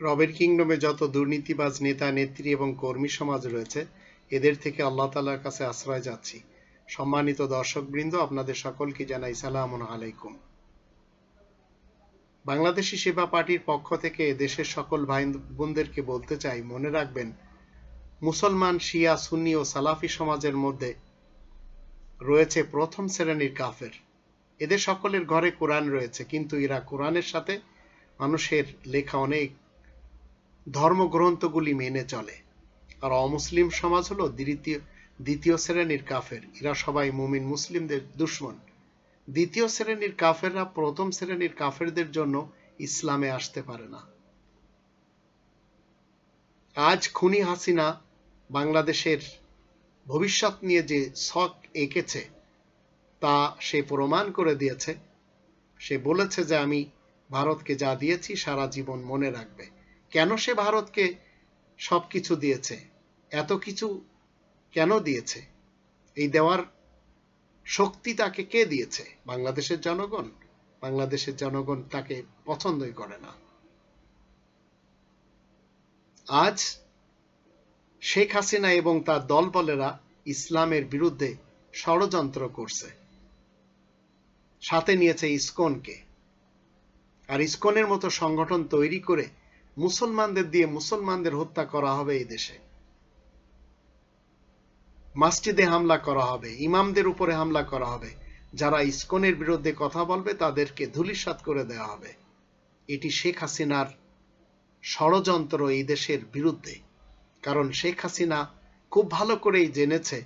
রবের কিংডমে যত দুর্নীতিবাজ নেতা, নেত্রী এবং কর্মী সমাজ রয়েছে, এদের থেকে আল্লাহ তালার কাছে আশ্রয় যাচ্ছি। সম্মানিত দর্শকবৃন্দ, আপনাদের সকলকে জানাই সালাম আলাইকুম। বাংলাদেশি সেবা পার্টির পক্ষ থেকে দেশের সকল ভাই বোনদেরকে বলতে চাই, মনে রাখবেন, মুসলমান, শিয়া, সুন্নি ও সালাফি সমাজের মধ্যে রয়েছে প্রথম শ্রেণির কাফের। এদের সকলের ঘরে কোরআন রয়েছে, কিন্তু এরা কোরআনের সাথে মানুষের লেখা অনেক ধর্মগ্রন্থগুলি মেনে চলে। আর অমুসলিম সমাজ হলো দ্বিতীয় দ্বিতীয় শ্রেণির কাফের। এরা সবাই মুমিন মুসলিমদের দুশ্মন। দ্বিতীয় শ্রেণির কাফেররা প্রথম শ্রেণির কাফেরদের জন্য ইসলামে আসতে পারে না। আজ খুনি হাসিনা বাংলাদেশের ভবিষ্যৎ নিয়ে যে শখ এঁকেছে, তা সে প্রমাণ করে দিয়েছে। সে বলেছে যে, আমি ভারতকে যা দিয়েছি, সারা জীবন মনে রাখবে। কেন সে ভারতকে সবকিছু দিয়েছে? এত কিছু কেন দিয়েছে? এই দেওয়ার শক্তি তাকে কে দিয়েছে? বাংলাদেশের জনগণ? বাংলাদেশের জনগণ তাকে পছন্দই করে না। আজ শেখ হাসিনা এবং তার দলবলেরা ইসলামের বিরুদ্ধে ষড়যন্ত্র করছে। সাথে নিয়েছে ইসকনকে। আর ইসকনের মতো সংগঠন তৈরি করে মুসলমানদের দিয়ে মুসলমানদের হত্যা করা হবে এই দেশে। মাসজিদে হামলা করা হবে, ইমামদের উপরে হামলা করা হবে। যারা ইসকনের বিরুদ্ধে কথা বলবে, তাদেরকে ধুলিসাৎ করে দেওয়া হবে। এটি শেখ হাসিনার ষড়যন্ত্র এই দেশের বিরুদ্ধে। কারণ শেখ হাসিনা খুব ভালো করেই জেনেছে,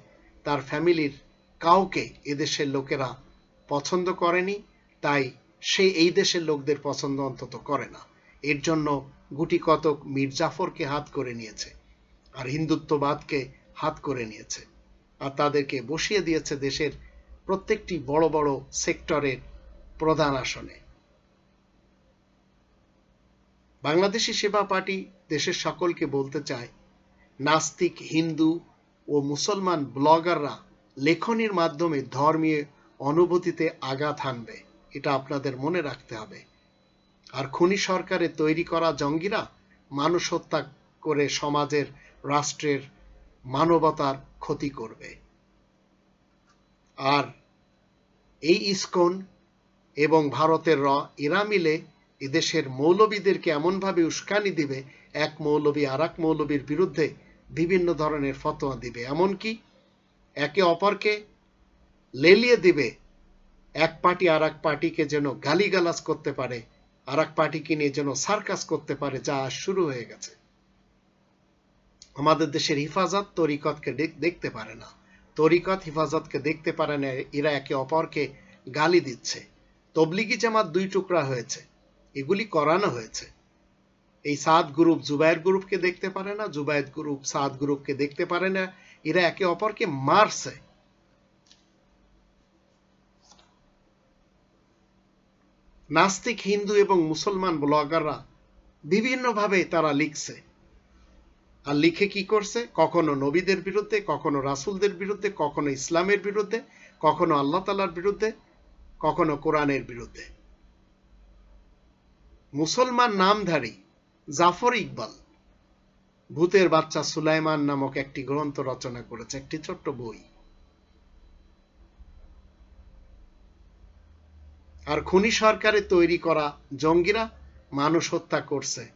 তার ফ্যামিলির কাউকে এদেশের লোকেরা পছন্দ করেনি, তাই সে এই দেশের লোকদের পছন্দ অন্তত করে না। এর জন্য গুটি কতক মির্জাফরকে হাত করে নিয়েছে আর হিন্দুত্ববাদকে হাত করে নিয়েছে আর তাদেরকে বসিয়ে দিয়েছে দেশের প্রত্যেকটি বড় বড় সেক্টরের প্রধান আসনে। বাংলাদেশি সেবা পার্টি দেশের সকলকে বলতে চায়, নাস্তিক, হিন্দু ও মুসলমান ব্লগাররা লেখনির মাধ্যমে ধর্মীয় অনুভূতিতে আঘাত হানবে, এটা আপনাদের মনে রাখতে হবে। আর খুনি সরকারে তৈরি করা জঙ্গিরা মানুষ হত্যা করে সমাজের, রাষ্ট্রের মানবতার ক্ষতি করবে। আর এই ইস্কন এবং ভারতের র এরা মিলে এদেশের মৌলবীদেরকে এমনভাবে উস্কানি দিবে, এক মৌলবী আর এক মৌলবীর বিরুদ্ধে বিভিন্ন ধরনের ফতোয়া দিবে। এমনকি একে অপরকে লেলিয়ে দিবে, এক পার্টি আর এক পার্টিকে যেন গালিগালাজ করতে পারে। আর এক পার্টিকে নিয়ে যেন সার্কাস করতে পারে, যা শুরু হয়ে গেছে। আমাদের দেশের হিফাজত তরিকতকে দেখতে পারে না। তরিকত হিফাজতকে দেখতে পারে না, এরা একে অপরকে গালি দিচ্ছে। তবলিগি জামাত দুই টুকরা হয়েছে। এগুলি করানো হয়েছে। এই সাদ গ্রুপ জুবায়ের গ্রুপকে দেখতে পারে না, জুবায়েদ গ্রুপ সাদ গ্রুপকে দেখতে পারে না। এরা একে অপরকে মারছে। নাস্তিক, হিন্দু এবং মুসলমান ব্লগাররা বিভিন্নভাবে তারা লিখছে। আর লিখে কি করছে? কখনো নবীদের বিরুদ্ধে, কখনো রাসুলদের বিরুদ্ধে, কখনো ইসলামের বিরুদ্ধে, কখনো আল্লাহ তালার বিরুদ্ধে, কখনো কোরআনের বিরুদ্ধে। মুসলমান নামধারী জাফর ইকবাল, ভূতের বাচ্চা সুলাইমান নামক একটি গ্রন্থ রচনা করেছে, একটি ছোট্ট বই। আর খুনি সরকারে তৈরি করা জঙ্গিরা মানুষ হত্যা করছে।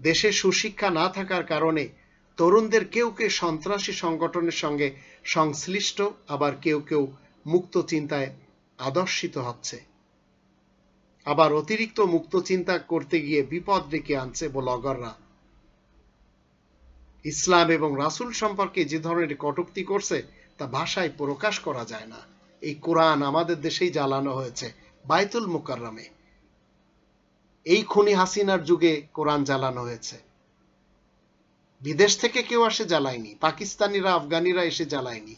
দেশে সুশিক্ষা না থাকার কারণে তরুণদের কেউ কেউ সন্ত্রাসী সংগঠনের সঙ্গে সংশ্লিষ্ট, আবার কেউ কেউ মুক্ত চিন্তায় আদর্শিত হচ্ছে। আবার অতিরিক্ত মুক্ত চিন্তা করতে গিয়ে বিপদ ডেকে আনছে ব্লগাররা। ইসলাম এবং রাসুল সম্পর্কে যে ধরনের কটুক্তি করছে, তা ভাষায় প্রকাশ করা যায় না। এই কোরআন আমাদের দেশেই জ্বালানো হয়েছে, বাইতুল মুকাররামে। এই খুনি হাসিনার যুগে কোরআন জ্বালানো হয়েছে। বিদেশ থেকে কেউ আসে জ্বালায়নি, পাকিস্তানিরা, আফগানিরা এসে জ্বালায়নি।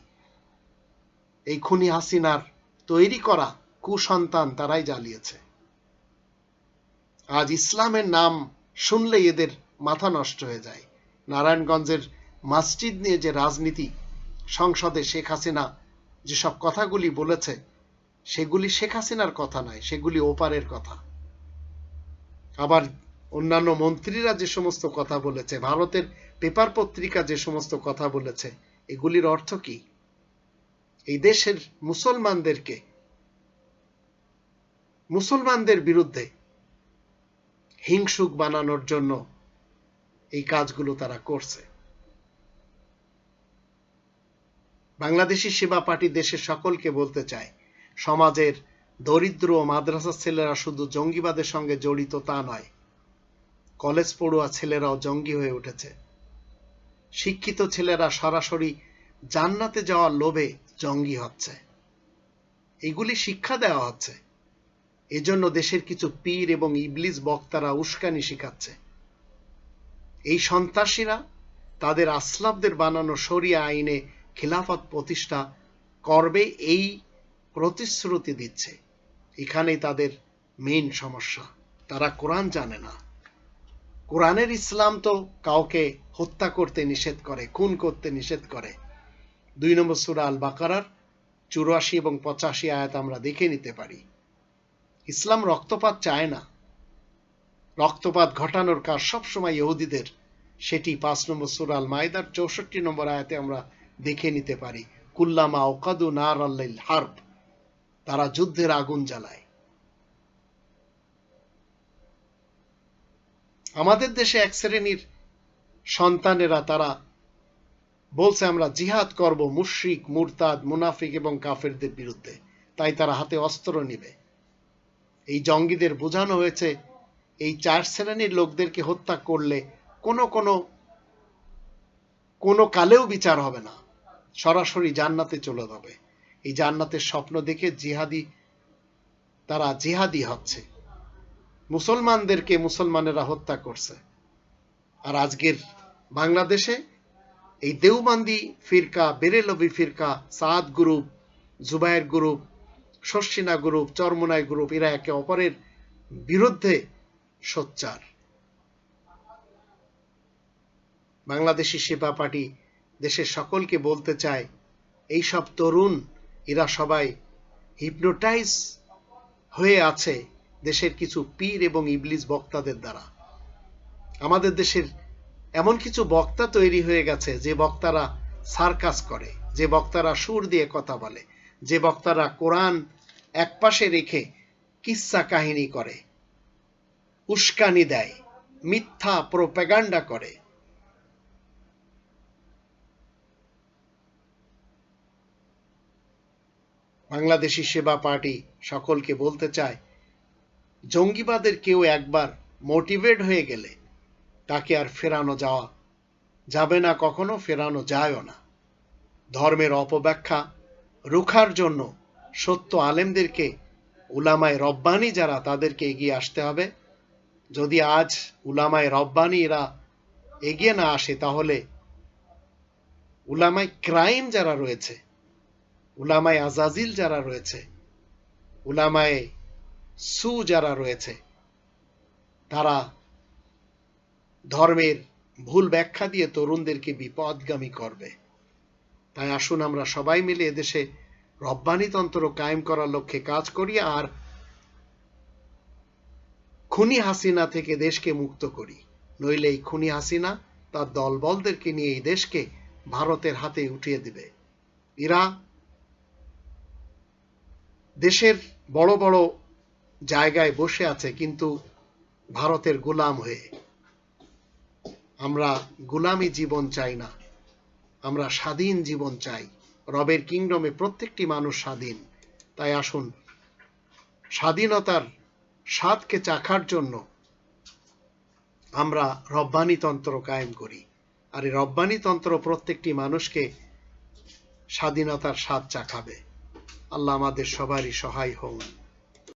এই খুনি হাসিনার তৈরি করা কুসন্তান তারাই জ্বালিয়েছে। আজ ইসলামের নাম শুনলে এদের মাথা নষ্ট হয়ে যায়। নারায়ণগঞ্জের মসজিদ নিয়ে যে রাজনীতি সংসদে শেখ হাসিনা যেসব কথাগুলি বলেছে, সেগুলি শেখ হাসিনার কথা নয়, সেগুলি ওপারের কথা। আবার অন্যান্য মন্ত্রীরা যে সমস্ত কথা বলেছে, ভারতের পেপার পত্রিকা যে সমস্ত কথা বলেছে, এগুলির অর্থ কি? এই দেশের মুসলমানদেরকে, মুসলমানদের বিরুদ্ধে হিংসুক বানানোর জন্য এই কাজগুলো তারা করছে। বাংলাদেশি সেবা পার্টি দেশের সকলকে বলতে চায়, সমাজের দরিদ্র ও মাদ্রাসার ছেলেরা শুধু জঙ্গিবাদের সঙ্গে জড়িত তা নয়, কলেজ পড়ুয়া ছেলেরাও জঙ্গি হয়ে উঠেছে। শিক্ষিত ছেলেরা সরাসরি জান্নাতে যাওয়ার লোভে জঙ্গি হচ্ছে। এগুলি শিক্ষা দেওয়া হচ্ছে। এজন্য দেশের কিছু পীর এবং ইবলিস বক্তারা উস্কানি শিখাচ্ছে। এই সন্ত্রাসীরা তাদের আসলাফদের বানানো শরিয়া আইনে খিলাফত প্রতিষ্ঠা করবে এই প্রতিশ্রুতি দিচ্ছে। এখানেই তাদের মেইন সমস্যা। তারা কোরআন জানে না। কোরআনের ইসলাম তো কাউকে হত্যা করতে নিষেধ করে, খুন করতে নিষেধ করে। দুই নম্বর সুরা আল বাকারার চুরাশি এবং পঁচাশি আয়াত আমরা দেখে নিতে পারি। ইসলাম রক্তপাত চায় না। রক্তপাত ঘটানোর কাজ সবসময় ইহুদিদের। সেটি পাঁচ নম্বর সুরাল মায়দার চৌষট্টি নম্বর আয়াতে আমরা দেখে নিতে পারি। কুল্লামা ওকাদু নার আল্লাইল হার্ব, তারা যুদ্ধের আগুন জ্বালায়। আমাদের দেশে এক শ্রেণির সন্তানেরা, তারা বলছে, আমরা জিহাদ করব মুশরিক, মুরতাদ, মুনাফিক এবং কাফেরদের বিরুদ্ধে। তাই তারা হাতে অস্ত্র নিবে। এই জঙ্গিদের বোঝানো হয়েছে, এই চার শ্রেণির লোকদেরকে হত্যা করলে কোনো কোনো কোনো কালেও বিচার হবে না। সরাসরি জান্নাতে চলে যাবে। এই জান্নাতের স্বপ্ন দেখে জিহাদি, তারা জিহাদি হচ্ছে। মুসলমানদেরকে মুসলমানেরা হত্যা করছে। আর আজকের বাংলাদেশে এই দেওবান্দি ফিরকা Barelvi ফিরকা, Saad group, Zubair group Sharsina group, Charmonai group, এরা একে অপরের বিরুদ্ধে সোচ্চার। বাংলাদেশি সেবা পার্টি দেশের সকলকে বলতে চায় এই সব তরুণ, এরা সবাই হিপনোটাইজ হয়ে আছে দেশের কিছু পীর এবং ইবলিস বক্তাদের দ্বারা। আমাদের দেশের এমন কিছু বক্তা তৈরি হয়ে গেছে যে বক্তারা সার্কাস করে, যে বক্তারা সুর দিয়ে কথা বলে, যে বক্তারা কোরআন একপাশে রেখে কিচ্ছা কাহিনী করে, উস্কানি দেয়, মিথ্যা প্রোপাগান্ডা করে। বাংলাদেশি সেবা পার্টি সকলকে বলতে চায়, জঙ্গিবাদের কেউ একবার মোটিভেট হয়ে গেলে তাকে আর ফেরানো যাওয়া যাবে না, কখনো ফেরানো যায়ও না। ধর্মের অপব্যাখ্যা রুখার জন্য সত্য আলেমদেরকে উলামায় রব্বানি যারা, তাদেরকে এগিয়ে আসতে হবে। যদি আজ উলামায় রব্বানি এরা এগিয়ে না আসে, তাহলে উলামায় ক্রাইম যারা রয়েছে উলামায় আজাজিল যারা রয়েছে, উলামায় সু যারা রয়েছে, তারা ধর্মের ভুল ব্যাখ্যা দিয়ে তরুণদেরকে বিপদগামী করবে। তাই আসুন আমরা সবাই মিলে এদেশে রব্বানিতন্ত্র কায়েম করার লক্ষ্যে কাজ করি আর খুনি হাসিনা থেকে দেশকে মুক্ত করি। নইলে এই খুনি হাসিনা তার দলবলদেরকে নিয়ে এই দেশকে ভারতের হাতে উঠিয়ে দিবে। এরা দেশের বড় বড় জায়গায় বসে আছে কিন্তু ভারতের গোলাম হয়ে। আমরা গোলামি জীবন চাই না। আমরা স্বাধীন জীবন চাই। রবের কিংডমে প্রত্যেকটি মানুষ স্বাধীন। তাই আসুন, স্বাধীনতার স্বাদকে চাখার জন্য আমরা রব্বানিতন্ত্র কায়েম করি। আর এই রব্বানিতন্ত্র প্রত্যেকটি মানুষকে স্বাধীনতার স্বাদ চাখাবে। আল্লাহ আমাদের সবারই সহায় হন